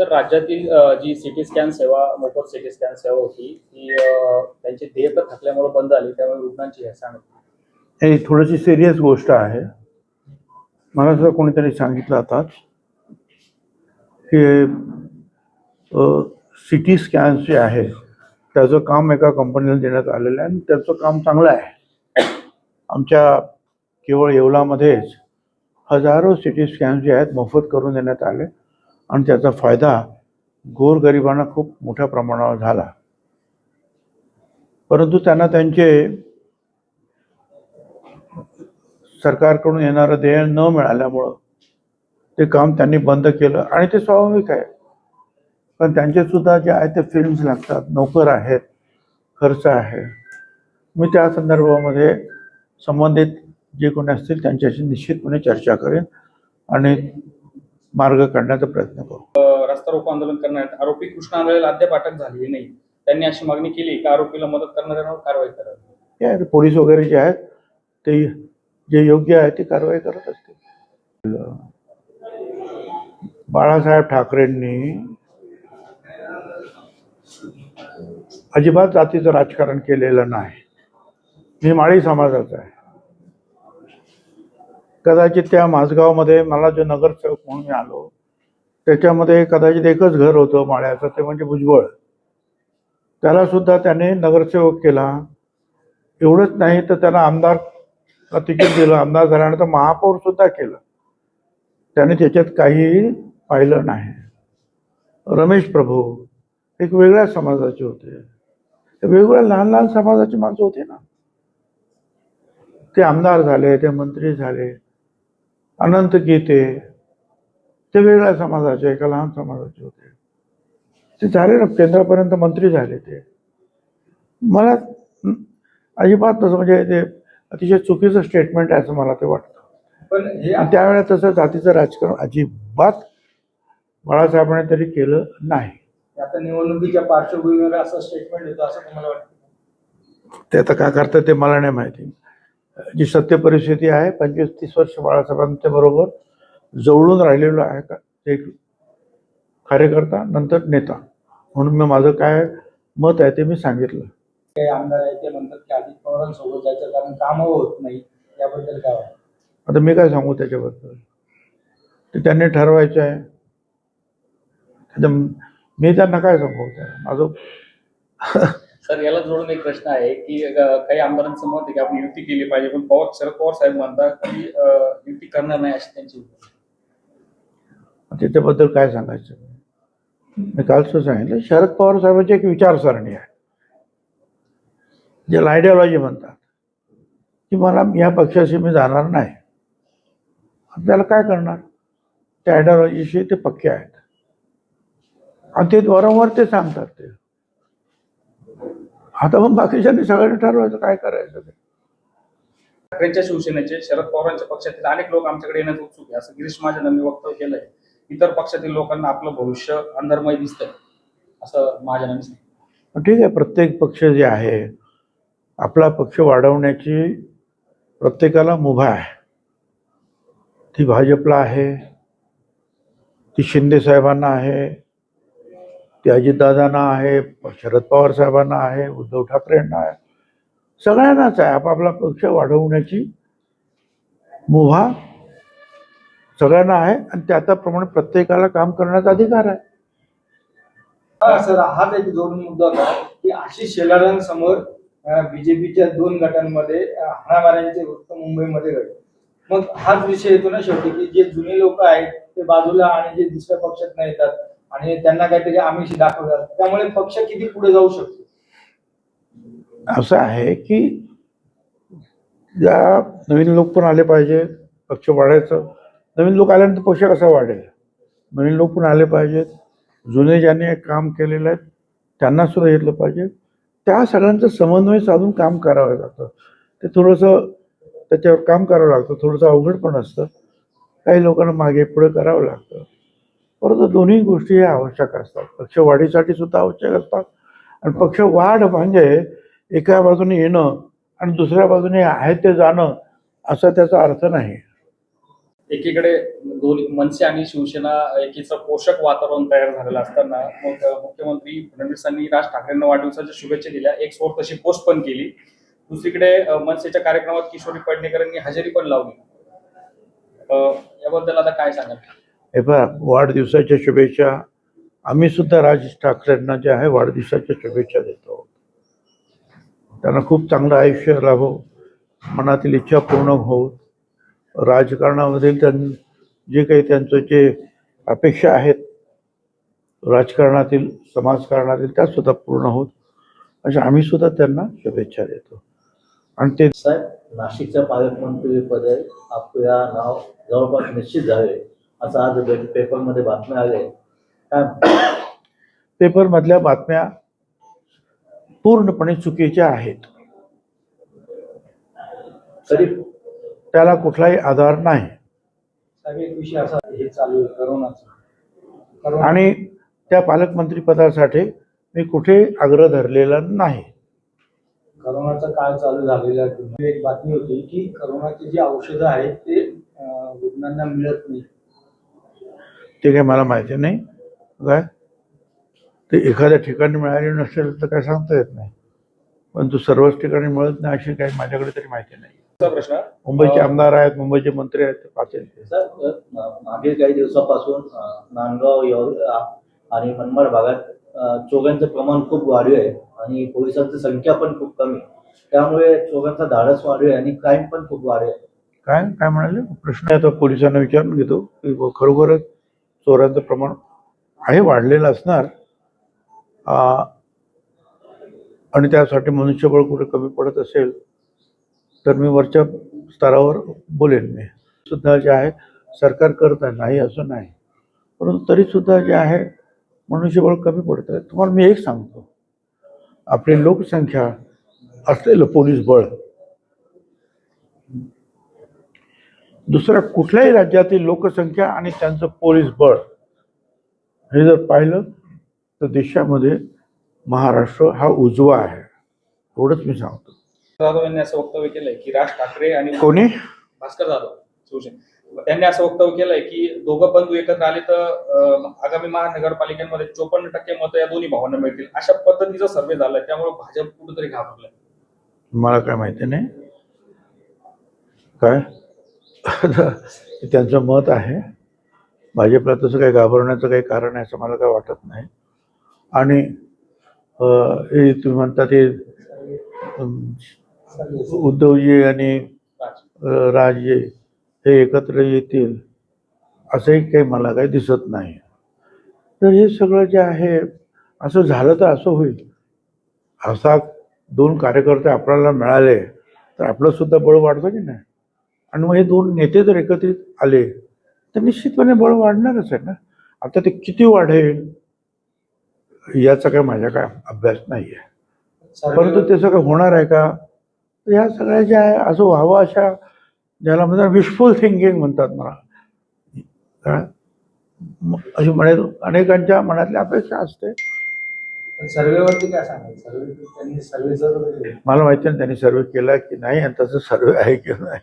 तर राज्यातील जी CT scan सेवा मोफत सिटी स्कॅन सेवा होती ती त्यांची देयक थकल्यामुळे बंद झाली त्यामुळे रुग्णांची हेळसांड होती. हे थोडीशी सिरियस गोष्ट आहे. मला सुद्धा कोणीतरी सांगितलं आताच की सिटी स्कॅन्स जे आहे त्याचं काम एका कंपनीला देण्यात आलेलं आहे आणि त्याचं काम चांगलं आहे. आमच्या केवळ येवलामध्येच हजारो सिटी स्कॅन्स जे आहेत मोफत करून देण्यात आले. आणि त्याचा फायदा गोरगरिबांना खूप मोठ्या प्रमाणावर झाला. परंतु त्यांना त्यांचे सरकारकडून येणारं देय न मिळाल्यामुळं ते काम त्यांनी बंद केलं आणि ते स्वाभाविक आहे. पण त्यांचे सुद्धा जे आहे ते फिल्म्स लागतात नोकर आहेत खर्च आहे. मी त्या संदर्भामध्ये संबंधित जे कोणी असतील त्यांच्याशी निश्चितपणे चर्चा करेन आणि मार्ग काढण्याचा प्रयत्न करू. रस्ता रोको आंदोलन करण्यात आरोपी कृष्ण आंधळेला अद्याप अटक झालेली नाही. त्यांनी अशी मागणी केली की आरोपीला मदत करणाऱ्यांवर कारवाई करावी पोलीस वगैरे जे आहेत ते जे योग्य आहे ती कारवाई करत असतील. बाळासाहेब ठाकरेंनी अजिबात जातीचं राजकारण केलेलं नाही. मी माळी समाजाचा आहे. कदाचित त्या माझगावमध्ये मला जो नगरसेवक म्हणून मी आलो त्याच्यामध्ये कदाचित एकच घर होतं माळ्याचं ते म्हणजे भुजबळ. त्याला सुद्धा त्याने नगरसेवक केला. एवढंच नाही तर त्याला आमदार तिकीट दिलं आमदार झाल्यानंतर महापौर सुद्धा केलं. त्याने त्याच्यात काही पाहिलं नाही. रमेश प्रभू एक वेगळ्या समाजाचे होते. ते वेगवेगळ्या लहान लहान समाजाची माणसं होती ना. ते आमदार झाले ते मंत्री झाले. अनंत गीते ते वेगळ्या समाजाचे एका लहान समाजाचे होते. ते झाले ना केंद्रापर्यंत मंत्री झाले ते. मला अजिबात तसं म्हणजे ते अतिशय चुकीचं स्टेटमेंट आहे असं मला ते वाटतं. पण आणि त्यावेळेला तसं जातीचं राजकारण अजिबात बाळासाहेबांनी तरी केलं नाही. आता निवडणुकीच्या पार्श्वभूमीवर असं स्टेटमेंट येतं असं तुम्हाला वाटतं? ते आता काय करतं ते मला नाही माहिती. जी सत्य परिस्थिती आहे पंचवीस तीस वर्ष बाळासाहेबांच्या बरोबर जवळून राहिलेलो आहे का? एक कार्यकर्ता नंतर नेता. म्हणून मी माझं काय मत आहे ते मी सांगितलं. काही आमदार आहेत ते म्हणतात की अजित पवारांसोबत जायचं कारण कामं होत नाही. याबद्दल काय वाटतं? आता मी काय सांगू त्याच्याबद्दल? ते त्यांनी ठरवायचं आहे. मी त्यांना काय सांगू? माझं सर याला जोडून एक प्रश्न आहे की काही आमदारांचं मत आहे की आपण युती केली पाहिजे पण पवार शरद पवार साहेब म्हणतात की युती करणार नाही अशी त्यांची त्याच्याबद्दल काय सांगायचं? मी काल सुद्धा सांगितलं शरद पवार साहेबांची एक विचारसरणी आहे. ज्याला आयडिओलॉजी म्हणतात. की मला या पक्षाशी मी जाणार नाही. आपल्याला काय करणार? त्या आयडिओलॉजीशी ते पक्के आहेत. आणि ते वारंवार ते सांगतात ते. आता मग बाकीच्यांनी सगळ्यांनी ठरवायचं काय करायचं ते. ठाकरेंच्या शिवसेनेचे शरद पवारांच्या पक्षातील अनेक लोक आमच्याकडे येण्यास उत्सुक आहे असं गिरीश महाजनांनी वक्तव्य केलंय. इतर पक्षातील लोकांना आपलं भविष्य अंधर्मय दिसतंय. असं महाजनांनी सांगितलं. ठीक आहे प्रत्येक पक्ष जे आहे आपला पक्ष वाढवण्याची प्रत्येकाला मुभा आहे. ती भाजपला आहे ती शिंदे साहेबांना आहे ते अजितदादांना आहे शरद पवार साहेबांना आहे उद्धव ठाकरेंना आहे. सगळ्यांनाच आहे. आपापला पक्ष वाढवण्याची मुभा सगळ्यांना आहे आणि त्याप्रमाणे प्रत्येकाला काम करण्याचा अधिकार आहे. हा सर हाच एक जोडून मुद्दा होता की आशिष शेलारांसमोर बीजेपीच्या दोन गटांमध्ये हाणामाऱ्यांचे वृत्त मुंबईमध्ये घडले. मग हाच विषय येतो ना शेवटी की जे जुने लोक आहेत ते बाजूला आणि जे दुसऱ्या पक्षात नाही येतात आणि त्यांना काहीतरी आमिष दाखवतात त्यामुळे पक्ष किती पुढे जाऊ शकतो? असं आहे की ज्या नवीन लोक पण आले पाहिजे पक्ष वाढायचं. नवीन लोक आल्यानंतर पक्ष कसा वाढेल? नवीन लोक पण आले पाहिजेत. जुने ज्यांनी काम केलेलं आहे त्यांना सुद्धा घेतलं पाहिजे. त्या सगळ्यांचं समन्वय साधून काम करावं लागतं. ते थोडंसं त्याच्यावर काम करावं लागतं. थोडंसं अवघड पण असतं. काही लोकांना मागे पुढे करावं लागतं. परंतु दोन्ही गोष्टी ह्या आवश्यक असतात. पक्ष वाढीसाठी सुद्धा आवश्यक असतात आणि पक्ष वाढ म्हणजे एका बाजूने येणं आणि दुसऱ्या बाजूने आहे ते जाणं असा त्याचा अर्थ नाही. एकीकडे दोन्ही मनसे आणि शिवसेना एकीचं पोषक वातावरण तयार झालेलं असताना मग मुख्यमंत्री फडणवीसांनी राज ठाकरेंना वाढदिवसाच्या शुभेच्छा दिल्या. एक सोर तशी पोस्ट पण केली. दुसरीकडे मनसेच्या कार्यक्रमात किशोरी पडणेकरांनी हजेरी पण लावली. याबद्दल आता काय सांगाल? हे पहा वाढदिवसाच्या शुभेच्छा. आम्ही सुद्धा राज ठाकरेंना जे आहे वाढदिवसाच्या शुभेच्छा देतो. त्यांना खूप चांगलं आयुष्य लाभो मनातील इच्छा पूर्ण हो राजकारणामधील त्यां जे काही त्यांचं जे अपेक्षा आहेत राजकारणातील समाजकारणातील त्या सुद्धा पूर्ण होत. अशा आम्ही सुद्धा त्यांना शुभेच्छा देतो. आणि ते साहेब नाशिकच्या पालकमंत्री पदे आपल्या नाव जवळपास निश्चित झाले असं आज पेपरमध्ये बातम्या आले काय पेपरमधल्या बातम्या पूर्णपणे चुकीच्या आहेत. तरी त्याला कुठलाही आधार नाही. एक विषय असा हे चालू करोनाचा. करोना आणि त्या पालकमंत्री पदासाठी मी कुठे आग्रह धरलेला नाही. करोनाचा काळ चालू झालेला. एक बातमी होती की करोनाची जी औषधं आहेत ते रुग्णांना मिळत नाही. ते काही मला माहिती नाही. काय? ते एखाद्या ठिकाणी मिळाली नसेल तर काय सांगता येत नाही. परंतु सर्वच ठिकाणी मिळत नाही अशी काही माझ्याकडे तरी माहिती नाही. प्रश्न. मुंबईचे आमदार आहेत मुंबईचे मंत्री आहेत ते मागील काही दिवसापासून नांदगाव आणि मनमाड भागात अ, चोरांचं प्रमाण खूप वाढले आहे आणि पोलिसांची संख्या पण खूप कमी आहे. त्यामुळे चोरांचा धाडस वाढले आणि क्राईम पण खूप वाढले काय काय म्हणाले? प्रश्न आहे तो पोलिसांना विचारून घेतो. की खरोखरच चोरांचं प्रमाण आहे वाढलेलं असणार. आणि त्यासाठी मनुष्यबळ कुठे कमी पडत असेल तर मी वरच्या स्तरावर बोलेन. मी सुद्धा जे आहे सरकार करत आहे नाही असं नाही. परंतु तरीसुद्धा जे आहे मनुष्यबळ कमी पडत आहे. तुम्हाला मी एक सांगतो. आपली लोकसंख्या असलेलं पोलीस बळ दुसऱ्या कुठल्याही राज्यातील लोकसंख्या आणि त्यांचं पोलीस बळ हे जर पाहिलं तर देशामध्ये महाराष्ट्र हा उजवा आहे. एवढंच मी सांगतो. जाधव यांनी असं वक्तव्य केलंय की राज ठाकरे आणि कोणी? भास्कर जाधव शिवसेना. त्यांनी असं वक्तव्य केलंय की दोघं बंधू एकत्र आले तर आगामी महानगरपालिकांमध्ये चोपन्न टक्के मतं या दोन्ही भावांना मिळतील. अशा पद्धतीचा सर्वे झालाय त्यामुळे भाजप कुठेतरी घाबरलाय. मला काय माहिती नाही. काय? त्यांचं मत आहे. भाजपला तसं काही घाबरण्याचं काही कारण आहे असं मला काही वाटत नाही. आणि हे तुम्ही म्हणता ते उद्धवजी आणि राजे हे एकत्र येतील असंही काही मला काही दिसत नाही. तर हे सगळं जे आहे असं झालं तर असं होईल. असा दोन कार्यकर्ते आपल्याला मिळाले तर आपलं सुद्धा बळ वाढतं की नाही? आणि मग हे दोन नेते जर एकत्रित आले तर निश्चितपणे बळ वाढणारच आहे ना. आता ते किती वाढेल याचा काय माझ्या काय अभ्यास नाही आहे परंतु ते सगळं होणार आहे का? ह्या सगळ्या ज्या आहे असं व्हावं अशा ज्याला म्हणतात विशफुल थिंकिंग म्हणतात मला. काय? अशी म्हणे अनेकांच्या मनातली अपेक्षा असते. सर्वेवरती काय सांगाल? सर्वे मला माहिती नाही त्यांनी सर्वे केला की नाही आणि तसं सर्वे आहे की नाही.